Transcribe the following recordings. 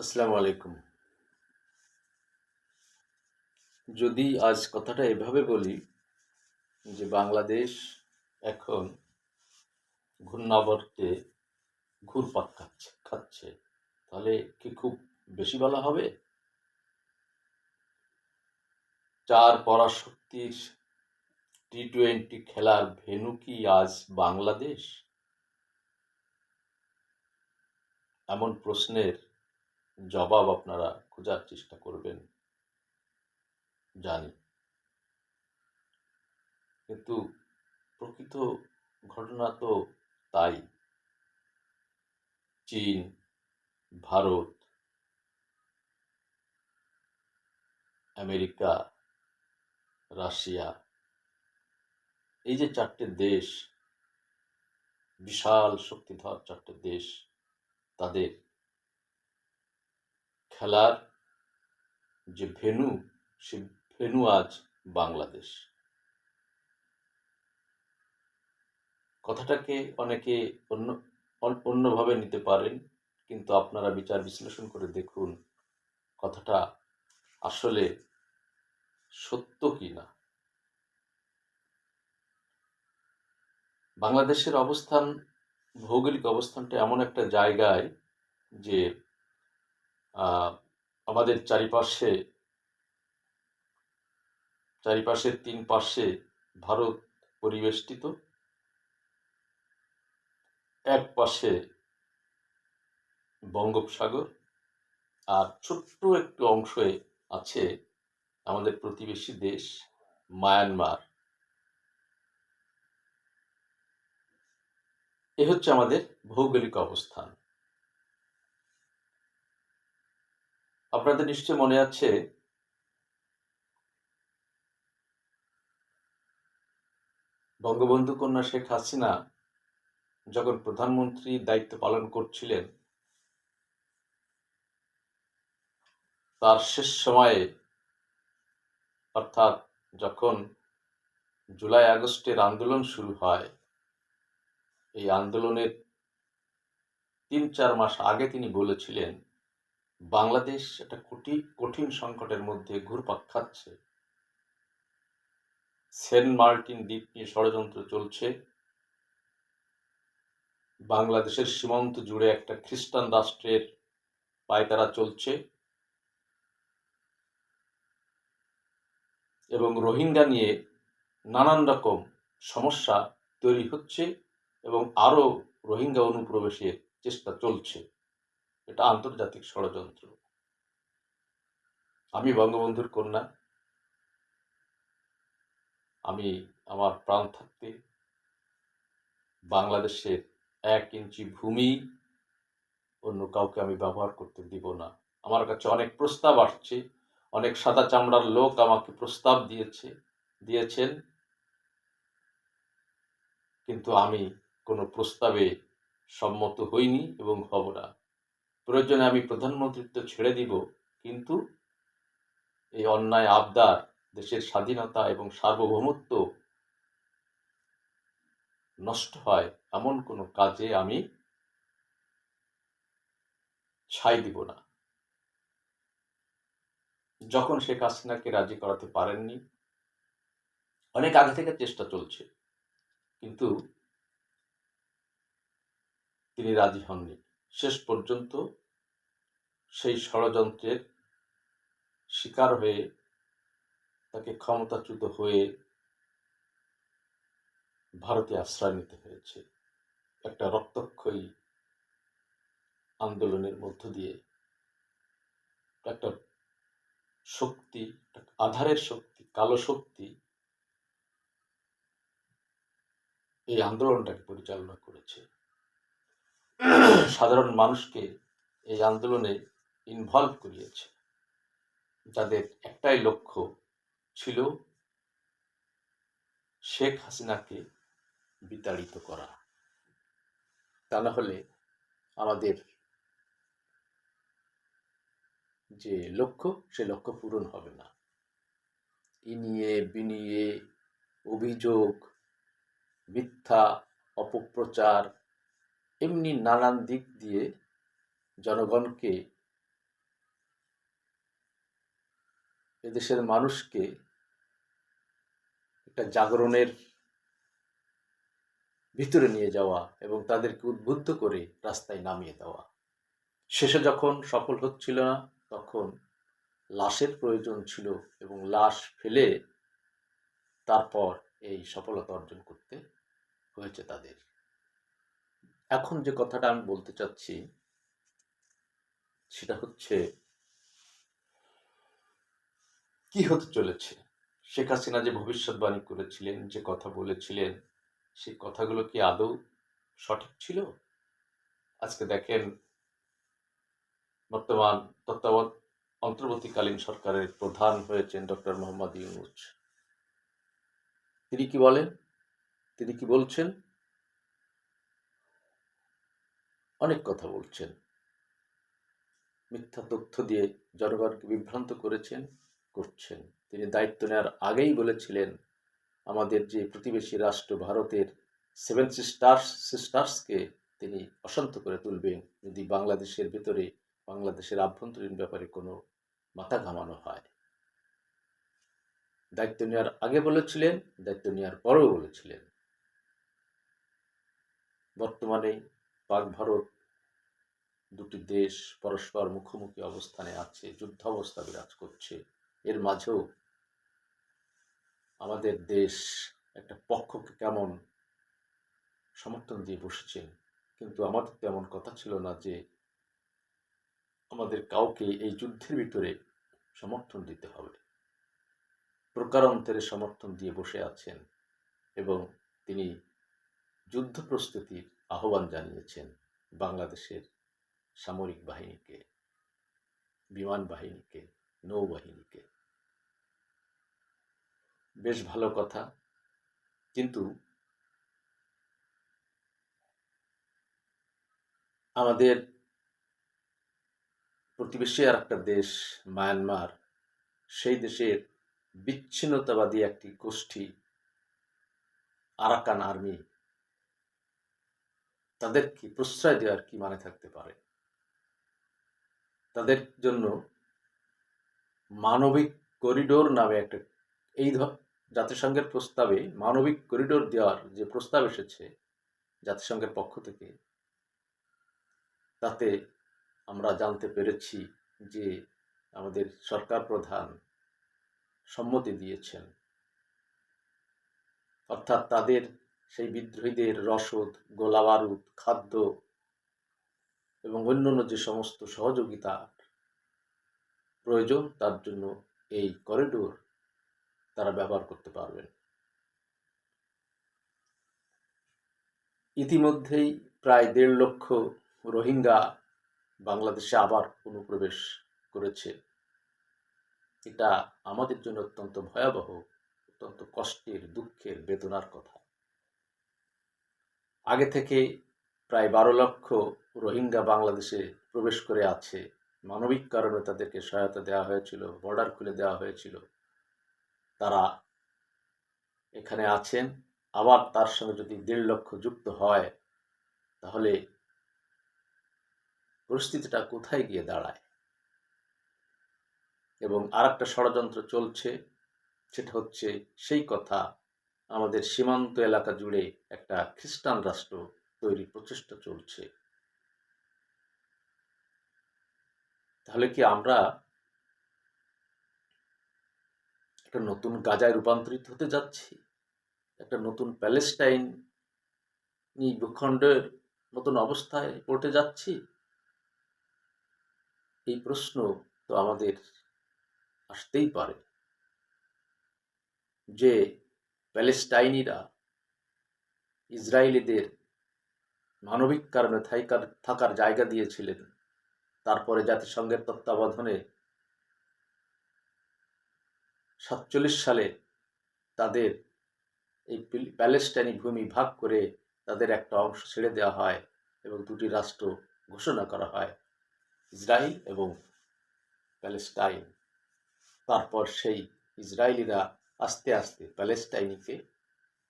আসসালামু আলাইকুম। যদি আজ কথাটা এভাবে বলি যে বাংলাদেশ এখন ঘূর্ণাবর্তে ঘুরপাক খাচ্ছে খাচ্ছে, তাহলে কি খুব বেশি বলা হবে? চার পরাশক্তির টি টোয়েন্টি খেলার ভেন্যু কি আজ বাংলাদেশ? এমন প্রশ্নের জবাব আপনারা খোঁজার চেষ্টা করবেন। জানি। কিন্তু প্রকৃত ঘটনা তো তাই। চীন, ভারত, আমেরিকা, রাশিয়া, এই যে চারটে দেশ, বিশাল শক্তিধর চারটে দেশ, তাদের খেলার যে ভেন্যু, সে ভেনু আজ বাংলাদেশ। কথাটাকে অনেকে অন্য, অন্যভাবে নিতে পারেন, কিন্তু আপনারা বিচার বিশ্লেষণ করে দেখুন কথাটা আসলে সত্য কি না বাংলাদেশের অবস্থান, ভৌগোলিক অবস্থানটা এমন একটা জায়গায় যে আমাদের চারিপাশে, চারিপাশের তিন পাশে ভারত পরিবেষ্টিত। এক পাশে বঙ্গোপসাগর আর ছোট্ট একটু অংশে আছে আমাদের প্রতিবেশী দেশ মায়ানমার। এ হচ্ছে আমাদের ভৌগোলিক অবস্থান। আপনাদের নিশ্চয় মনে আছে বঙ্গবন্ধু কন্যা শেখ হাসিনা যখন প্রধানমন্ত্রী দায়িত্ব পালন করছিলেন, তার শেষ সময়ে, অর্থাৎ যখন জুলাই আগস্টের আন্দোলন শুরু হয়, এই আন্দোলনের তিন চার মাস আগে তিনি বলেছিলেন বাংলাদেশ একটা কঠিন কঠিন সংকটের মধ্যে ঘুরপাক খাচ্ছে। সেন্ট মার্টিন দ্বীপ নিয়ে ষড়যন্ত্র চলছে। বাংলাদেশের সীমান্ত জুড়ে একটা খ্রিস্টান রাষ্ট্রের পায়তারা চলছে। এবং রোহিঙ্গা নিয়ে নানান রকম সমস্যা তৈরি হচ্ছে এবং আরও রোহিঙ্গা অনুপ্রবেশের চেষ্টা চলছে। এটা আন্তর্জাতিক ষড়যন্ত্র। আমি বঙ্গবন্ধুর কন্যা। আমি আমার প্রাণ থাকতে। বাংলাদেশের এক ইঞ্চি ভূমি। অন্য কাউকে আমি ব্যবহার করতে দিব না। আমার কাছে অনেক প্রস্তাব আসছে। অনেক সাদা চামড়ার লোক আমাকে প্রস্তাব দিয়েছে, দিয়েছেন। কিন্তু আমি কোনো প্রস্তাবে সম্মত হইনি এবং হব না। প্রয়োজনে আমি প্রধানমন্ত্রিত্ব ছেড়ে দিব, কিন্তু এই অন্যায় আবদার, দেশের স্বাধীনতা এবং সার্বভৌমত্ব নষ্ট হয়, এমন কোনো কাজে আমি ছাই দিব না। যখন শেখ হাসিনাকে রাজি করাতে পারেননি, অনেক আগে থেকে চেষ্টা চলছে, কিন্তু তিনি রাজি হননি। শেষ পর্যন্ত সেই ষড়যন্ত্রের শিকার হয়ে তাকে ক্ষমতাচ্যুত হয়ে ভারতে আশ্রয় নিতে হয়েছে। একটা রক্তক্ষয়ী আন্দোলনের মধ্য দিয়ে একটা শক্তি আধারের শক্তি, কালো শক্তি এই আন্দোলনটাকে পরিচালনা করেছে। সাধারণ মানুষকে এই আন্দোলনে ইনভলভ করিয়েছে। যাদের একটাই লক্ষ্য ছিল শেখ হাসিনাকে বিতাড়িত করা। তা না হলে আমাদের যে লক্ষ্য, সে লক্ষ্য পূরণ হবে না। ইনিয়ে বিনিয়ে অভিযোগ, মিথ্যা, অপপ্রচার এমনি নানান দিক দিয়ে জনগণকে, এদেশের মানুষকে একটা জাগরণের ভিতরে নিয়ে যাওয়া এবং তাদেরকে উদ্বুদ্ধ করে রাস্তায় নামিয়ে দেওয়া। শেষে যখন সফল হচ্ছিল না, তখন লাশের প্রয়োজন ছিল এবং লাশ ফেলে তারপর এই সফলতা অর্জন করতে হয়েছে তাদের। এখন যে কথাটা আমি বলতে চাচ্ছি, সেটা হচ্ছে, কি হতে চলেছে? শেখ হাসিনা যে ভবিষ্যৎবাণী করেছিলেন, যে কথা বলেছিলেন, সেই কথাগুলো কি আদৌ সঠিক ছিল? আজকে দেখেন, বর্তমান তত্ত্বাবধান অন্তর্বর্তীকালীন সরকারের প্রধান হয়েছেন ডক্টর মোহাম্মদ ইউনুস। তিনি কি বলেন? তিনি কি বলছেন? অনেক কথা বলছেন। মিথ্যা তথ্য দিয়ে জনগণকে বিভ্রান্ত করেছেন, করছেন। তিনি দায়িত্ব নেওয়ার আগেই বলেছিলেন, আমাদের যে প্রতিবেশী রাষ্ট্র ভারতের সেভেন সিস্টার্স সিস্টার্সকে তিনি অশান্ত করে তুলবেন। যদি বাংলাদেশের ভেতরে, বাংলাদেশের আভ্যন্তরীণ ব্যাপারে কোনো মাথা ঘামানো হয়। দায়িত্ব নেওয়ার আগে বলেছিলেন, দায়িত্ব নেওয়ার পরেও বলেছিলেন। বর্তমানে পাক ভারত দুটি দেশ পরস্পর মুখোমুখি অবস্থানে আছে, যুদ্ধাবস্থা বিরাজ করছে। এর মাঝেও আমাদের দেশ একটা পক্ষকে কেমন সমর্থন দিয়ে বসেছেন কিন্তু আমাদের তেমন কথা ছিল না যে আমাদের কাউকে এই যুদ্ধের ভিতরে সমর্থন দিতে হবে। প্রকারান্তরে সমর্থন দিয়ে বসে আছেন এবং তিনি যুদ্ধ প্রস্তুতির আহ্বান জানিয়েছেন বাংলাদেশের সামরিক বাহিনীকে, বিমান বাহিনীকে, নৌবাহিনীকে। বেশ ভালো কথা, কিন্তু আমাদের প্রতিবেশী আর একটা দেশ, মায়ানমার, সেই দেশের বিচ্ছিন্নতাবাদী একটি গোষ্ঠী, আরাকান আর্মি তাদেরকে প্রশ্রয় দেওয়ার কি মানে থাকতে পারে। তাদের জন্য মানবিক করিডোর নামে একটা এই জাতিসংঘের প্রস্তাবে মানবিক করিডোর দেওয়ার যে প্রস্তাব এসেছে জাতিসংঘের পক্ষ থেকে, তাতে আমরা জানতে পেরেছি যে আমাদের সরকার প্রধান সম্মতি দিয়েছেন। অর্থাৎ তাদের সেই বিদ্রোহীদের রসদ, গোলাবারুদ, খাদ্য এবং অন্যান্য যে সমস্ত সহযোগিতা প্রয়োজন, তার জন্য এই করিডোর তারা ব্যবহার করতে পারবেন। ইতিমধ্যেই প্রায় দেড় লক্ষ রোহিঙ্গা বাংলাদেশে আবার অনুপ্রবেশ করেছে। এটা আমাদের জন্য অত্যন্ত ভয়াবহ, অত্যন্ত কষ্টের, দুঃখের, বেদনার কথা। আগে থেকে প্রায় বারো লক্ষ রোহিঙ্গা বাংলাদেশে প্রবেশ করে আছে। মানবিক কারণে তাদেরকে সহায়তা দেওয়া হয়েছিল বর্ডার খুলে দেওয়া হয়েছিল। তারা এখানে আছেন। আবার তার সঙ্গে যদি দেড় লক্ষ যুক্ত হয়, তাহলে পরিস্থিতিটা কোথায় গিয়ে দাঁড়ায়? এবং আর একটা ষড়যন্ত্র চলছে, সেটা হচ্ছে সেই কথা আমাদের সীমান্ত এলাকা জুড়ে একটা খ্রিস্টান রাষ্ট্র তৈরির প্রচেষ্টা চলছে। তাহলে কি আমরা একটা নতুন গাজায় রূপান্তরিত হতে যাচ্ছি? একটা নতুন প্যালেস্টাইন ভূখণ্ডের নতুন অবস্থায় পড়তে যাচ্ছি? এই প্রশ্ন তো আমাদের আসতেই পারে যে প্যালেস্টাইনিরা ইসরায়েলিদের মানবিক কারণে থাইকার থাকার জায়গা দিয়েছিলেন। তারপরে জাতিসংঘের তত্ত্বাবধানে সাতচল্লিশ সালে তাদের এই প্যালেস্টাইনি ভূমি ভাগ করে তাদের একটা অংশ ছেড়ে দেওয়া হয় এবং দুটি রাষ্ট্র ঘোষণা করা হয়, ইসরায়েল এবং প্যালেস্টাইন। তারপর সেই ইসরায়েলিরা আস্তে আস্তে প্যালেস্টাইনিকে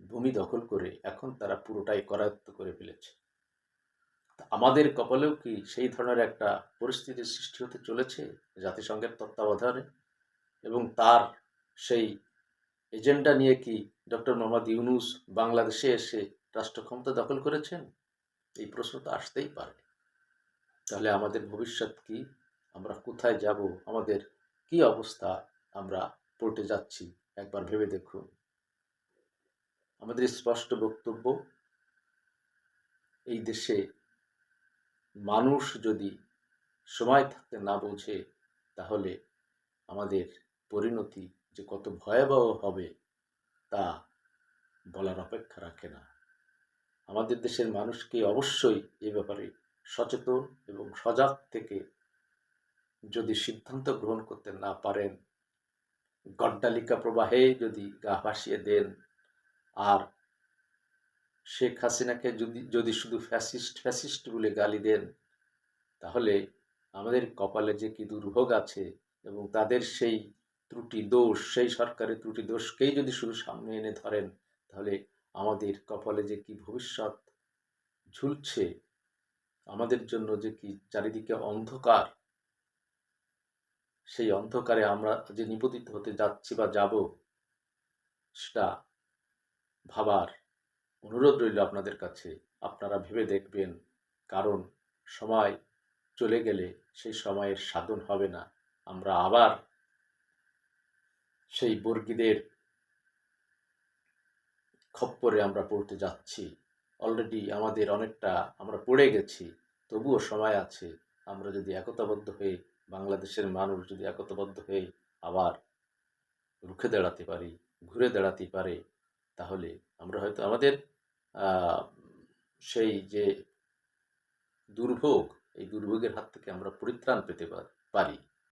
ভূমি দখল করে এখন তারা পুরোটাই করায়ত্ত করে ফেলেছে। আমাদের কপালেও কি সেই ধরনের একটা পরিস্থিতির সৃষ্টি হতে চলেছে জাতিসংঘের তত্ত্বাবধানে? এবং তার সেই এজেন্ডা নিয়ে কি ডক্টর মোহাম্মদ ইউনুস বাংলাদেশে এসে রাষ্ট্র ক্ষমতা দখল করেছেন? এই প্রশ্ন তো আসতেই পারে। তাহলে আমাদের ভবিষ্যৎ কি? আমরা কোথায় যাব? আমাদের কি অবস্থা? আমরা পড়তে যাচ্ছি একবার ভেবে দেখুন। আমাদের স্পষ্ট বক্তব্য, এই দেশে মানুষ যদি সময় থাকতে না বোঝে, তাহলে আমাদের পরিণতি যে কত ভয়াবহ হবে, তা বলার অপেক্ষা রাখে না। আমাদের দেশের মানুষকে অবশ্যই এ ব্যাপারে সচেতন এবং সজাগ থেকে যদি সিদ্ধান্ত গ্রহণ করতে না পারেন গড্ডালিকা প্রবাহে যদি গা ভাসিয়ে দেন, আর শেখ হাসিনাকে যদি যদি শুধু ফ্যাসিস্ট ফ্যাসিস্ট বলে গালি দেন, তাহলে আমাদের কপালে যে কি দুর্ভোগ আছে এবং তাদের সেই ত্রুটি দোষ, সেই সরকারের ত্রুটি দোষকেই যদি শুধু সামনে এনে ধরেন, তাহলে আমাদের কপালে যে কি ভবিষ্যৎ ঝুলছে, আমাদের জন্য যে কি চারিদিকে অন্ধকার সেই অন্ধকারে আমরা যে নিপতিত হতে যাচ্ছি বা যাব, সেটা ভাবার অনুরোধ রইল আপনাদের কাছে। আপনারা ভেবে দেখবেন, কারণ সময় চলে গেলে সেই সময়ের সাধন হবে না। আমরা আবার সেই বর্গীদের খপ্পরে আমরা পড়তে যাচ্ছি। অলরেডি আমাদের অনেকটা আমরা পড়ে গেছি, তবুও সময় আছে। আমরা যদি একতাবদ্ধ হয়ে বাংলাদেশের মানুষ যদি একতবদ্ধ হয়ে আবার রুখে দাঁড়াতে পারি, ঘুরে দাঁড়াতে পারে, তাহলে আমরা হয়তো আমাদের সেই যে দুর্ভোগ, এই দুর্ভোগের হাত থেকে আমরা পরিত্রাণ পেতে পারি।